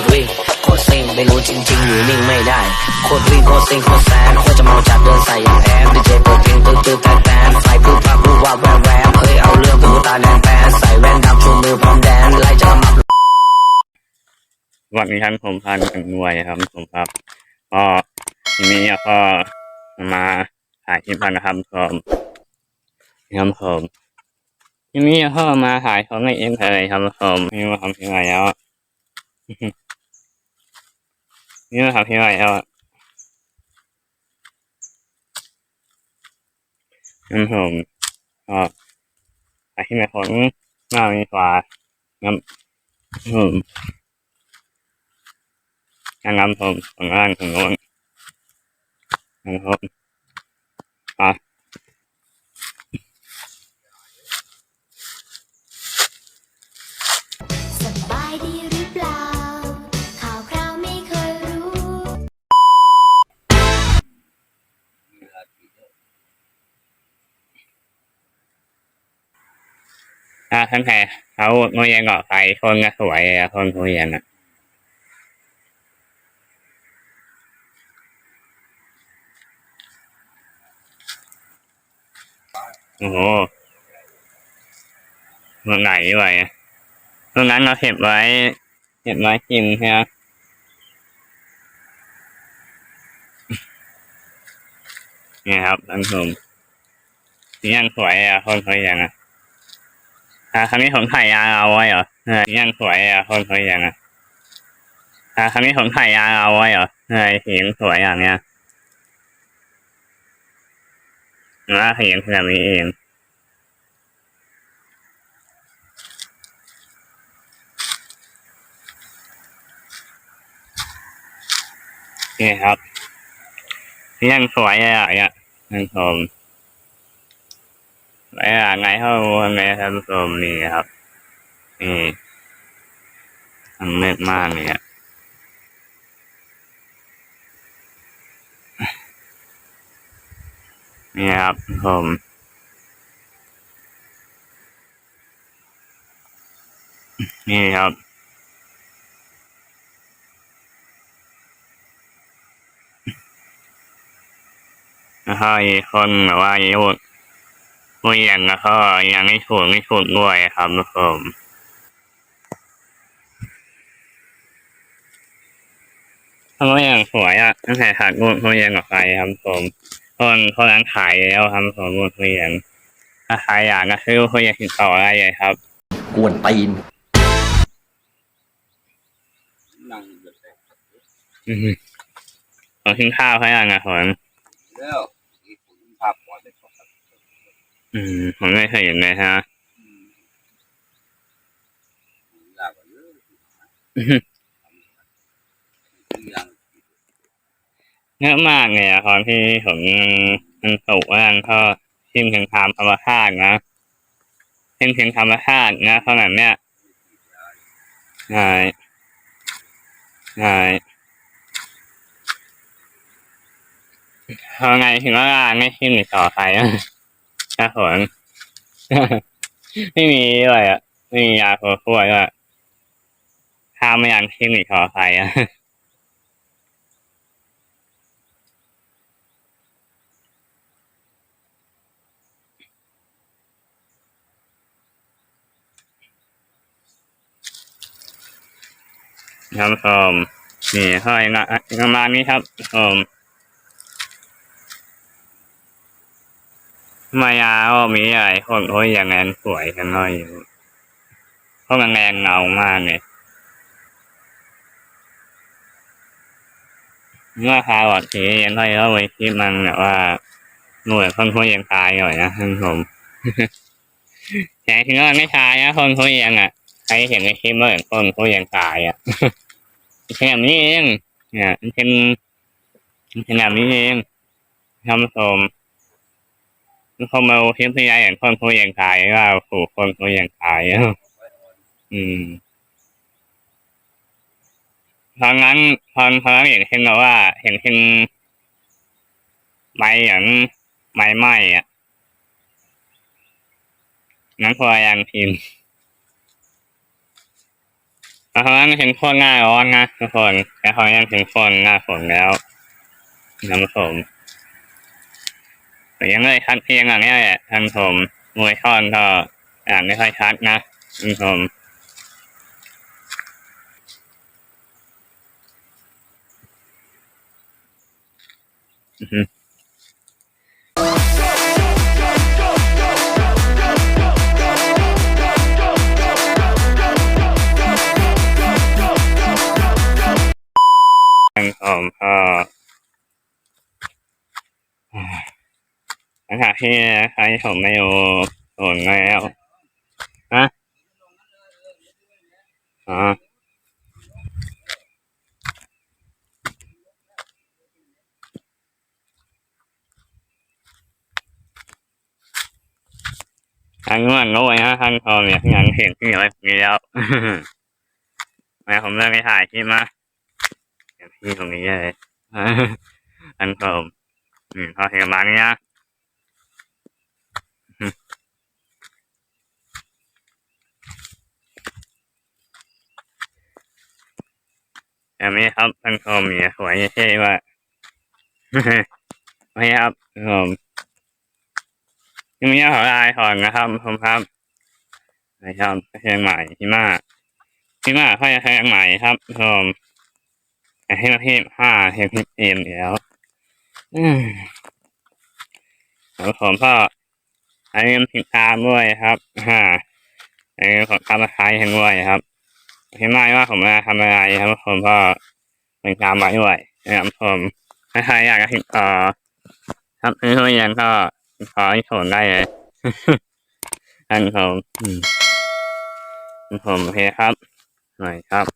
ตรวิ่งโคตรซิงไม่รู้จริง ๆ อยู่นิ่งไม่ได้ โคตรวิ่งโคตรซิงโคตรแซงโคตรจะเมาจัดเดินใส่อย่างแอนดีเจเปิดเพลงตื้อตื้อแต่แต่ไฟปุ๊บปั๊บปุ๊บวับแวบแวบเฮ้ยเอาเรื่องกูตาแดงแปนใส่แว่นดำชูมือพร้อมแดนไล่จะมาสวัสดีครับผมพันธุ์กันด้วยครับผมครับก็ทีนี้ก็มาถ่ายคลิปกันนะครับผมครับผมทีนี้ก็มาถ่ายของในเอ็นเลยครับผมนี่มาทำที่ไหนแล้ว นี่มาทำที่ไหนแล้วครับผมก็ถ่ายที่ไหนของหน้ามีฟ้าครับผมการนำผมของงางของโน้นนะครับ อะท่านแพรเขาโมยังเกาะใครคนก็สวยคนโมยังอะโอ้โหเมืองไหนด้วยอะตรงนั้นเราเก็บไว้เก็บไว้กินใช่ไหมนี่ครับท่านผู้ชมยังสวยอะคนเขายังอะ อ่าครั้งนี้ผมถ่ายยาเอาไว้เหรอเออยังสวยอะคนเขายังอะอ่าครั้งนี้ผมถ่ายยาเอาไว้เหรอเออเห็นสวยอย่างเนี้ยนะเห็นแบบนี้เองนี่ครับยังสวยอะเนี่ยท่านผู้ชม ไอ้อะไงเขาไงท่านผู้ชมนี่ครับ นี่ทำเม็ดมากเนี่ยนี่ครับผมนี่ครับแล้วก็อีกคนแบบว่าอีกคน ผู้ยังแล้วก็ยังไม่ถูกไม่ถูกด้วยครับทุกคนทำไมอย่างสวยอะตั้งแต่ขาดรูปผู้ยังกับใครครับผมคนคนนั้นขายแล้วครับผมรูปผู้ยังถ้าใครอยากจะซื้อผู้ยังติดต่อได้เลยครับ กวนตีนอืมขอกินข้าวให้ยังนะผมแล้วนี่ผมภาพหมอได้สอง อืมผมไม่เคยเห็นเลยฮะยากกว่าเยอะอื้อหืออย่างเยอะมากเลยอะตอนที่ผมมันสุกว่างก็ชิมถึงความธรรมชาตินะชิมถึงธรรมชาตินะเท่านั้นเนี่ยใช่ใช่ทำไงถึงว่าไม่ชิมอีกต่อใครอ่ะนะผมไม่มีเลยอะไม่มียาโคคั่วด้วยถ้าไม่อยากชิมอีกต่อใครอะครับผมนี่ห้อยละประมาณนี้ครับผม มายาก็มีอะไรคนโอ้ยอย่างนั้นสวยกันหน่อยอยู่เพราะมันแรงเงามากเลยเมื่อคาบอดสียังค่อยเข้าไปคิดมันแบบว่าหน่วยคนผู้ยังตายหน่อยนะท่านผู้ชมแต่ถึงว่าไม่ตายนะคนผู้ยังอะใครเห็นในคลิปว่าเห็นคนผู้ยังตายอะแค่นี้เองเนี่ยมันเป็นมันเป็นแบบนี้เองท่านผู้ชม พอมาเทียบที่ยายเห็นคนผู้ยังตายก็ผูกคนผู้ยังตายอืมทางนั้นทางทางนั้นเห็นเช่นว่า เห็นเช่นไม้อย่างไม้ไหม้อะนั้นพออยังพิมพ์แล้วเขายังถึงคนหน้าร้อนนะทุกคนแล้วเขายังถึงคนหน้ายฝนแล้วท่านผู้ชมแต่ ยังไม่ชัดเพียงอย่างนี้แหละท่านผมมวยท่อนก็อ่านไม่ค่อยชัดนะท่านผู้ชมท่านผมก็ หลังจากที่ใครผมไม่อยู่ส่วนแล้วฮะอ๋อทางง่วงด้วยฮะทานพอมียย่างเห็นที่ไว้ผมแล้วแม่ผมเลิกไปถ่ายคลิปมาอย่างที่ตรงนี้เลยอันผมอืมพอเห็นมาเนี้นะ แต่ไม่ครับท่านผมมีสวยเท่ว่าไม่ครับผมยังมีขอลายถอนนะครับผมครับนะครับเชียงใหม่ที่มาที่มาค่อยเชียงใหม่ครับผมให้ประเทศห้าเทพิเอ็มแล้วอืมแล้วผมก็อันนี้ติดตามด้วยครับฮ่าอันนี้ผมทำมาขายให้ด้วยครับ เห็นไหมว่าผมมาทำอะไรครับผมก็เป็นตามมาด้วยนะครับผมถ้าใครอยากจะติดต่อครับซื้อทุเรียนก็ติดต่อที่ผมได้เลยท่านผมอืมผมโอเคครับหน่อยครับ